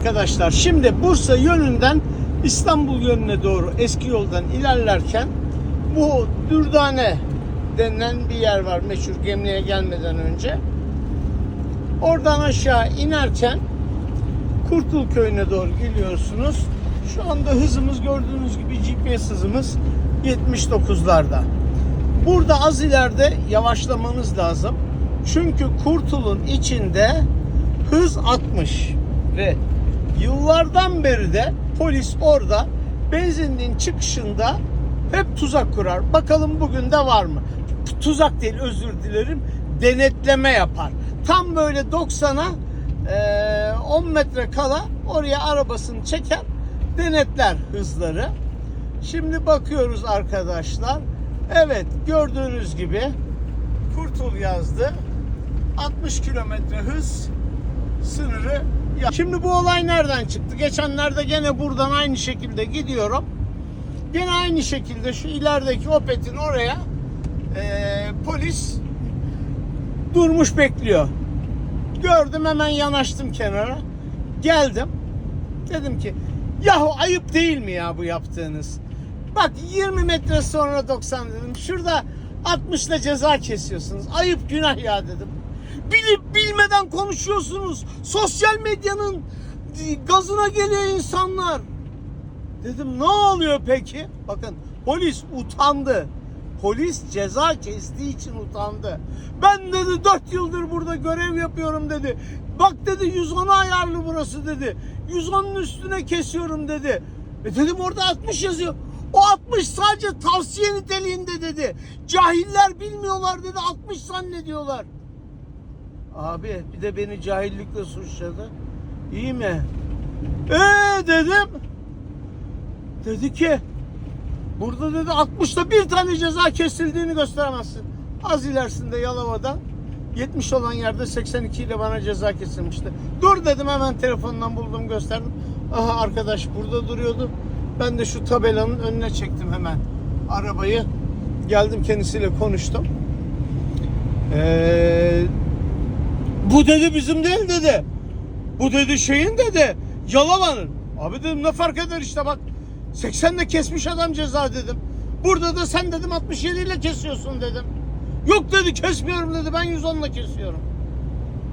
Arkadaşlar şimdi Bursa yönünden İstanbul yönüne doğru eski yoldan ilerlerken bu Dürdane denilen bir yer var meşhur Gemliğe gelmeden önce. Oradan aşağı inerken Kurtul köyüne doğru geliyorsunuz. Şu anda hızımız gördüğünüz gibi GPS hızımız 79'larda. Burada az ileride yavaşlamanız lazım. Çünkü Kurtul'un içinde hız 60 ve yıllardan beri de polis orada benzinliğin çıkışında hep tuzak kurar. Bakalım bugün de var mı? Tuzak değil özür dilerim. Denetleme yapar. Tam böyle 90'a eee, 10 metre kala oraya arabasını çeker denetler hızları. Şimdi bakıyoruz arkadaşlar. Evet gördüğünüz gibi Kurtul yazdı. 60 kilometre hız sınırı. Ya- Şimdi bu olay nereden çıktı? Geçenlerde gene buradan aynı şekilde gidiyorum. Gene aynı şekilde şu ilerideki Opet'in oraya eee, polis durmuş bekliyor. Gördüm hemen yanaştım kenara. Geldim. Dedim ki yahu ayıp değil mi ya bu yaptığınız? Bak 20 metre sonra 90 dedim. Şurada 60 ile ceza kesiyorsunuz. Ayıp günah ya dedim. Bilip bilmeden konuşuyorsunuz. Sosyal medyanın gazına geliyor insanlar. Dedim ne oluyor peki? Bakın polis utandı. Polis ceza kestiği için utandı. Ben dedi 4 yıldır burada görev yapıyorum dedi. Bak dedi 110'a ayarlı burası dedi. 110'un üstüne kesiyorum dedi. E dedim orada 60 yazıyor. O 60 sadece tavsiye niteliğinde dedi. Cahiller bilmiyorlar dedi 60 zannediyorlar. Abi bir de beni cahillikle suçladı. İyi mi? Ee dedim. Dedi ki burada dedi 60'ta bir tane ceza kesildiğini gösteremezsin. Az ilerisinde Yalova'da 70 olan yerde 82 ile bana ceza kesilmişti. Dur dedim hemen telefondan buldum gösterdim. Aha arkadaş burada duruyordu. Ben de şu tabelanın önüne çektim hemen arabayı. Geldim kendisiyle konuştum. Ee, bu dedi bizim değil dedi. Bu dedi şeyin dedi. Yalova'nın. Abi dedim ne fark eder işte bak. 80'de kesmiş adam ceza dedim. Burada da sen dedim 67 ile kesiyorsun dedim. Yok dedi kesmiyorum dedi ben 110 ile kesiyorum.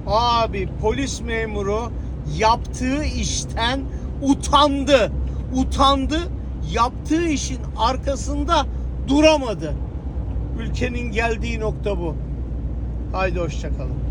Abi polis memuru yaptığı işten utandı. Utandı. Yaptığı işin arkasında duramadı. Ülkenin geldiği nokta bu. Haydi hoşçakalın.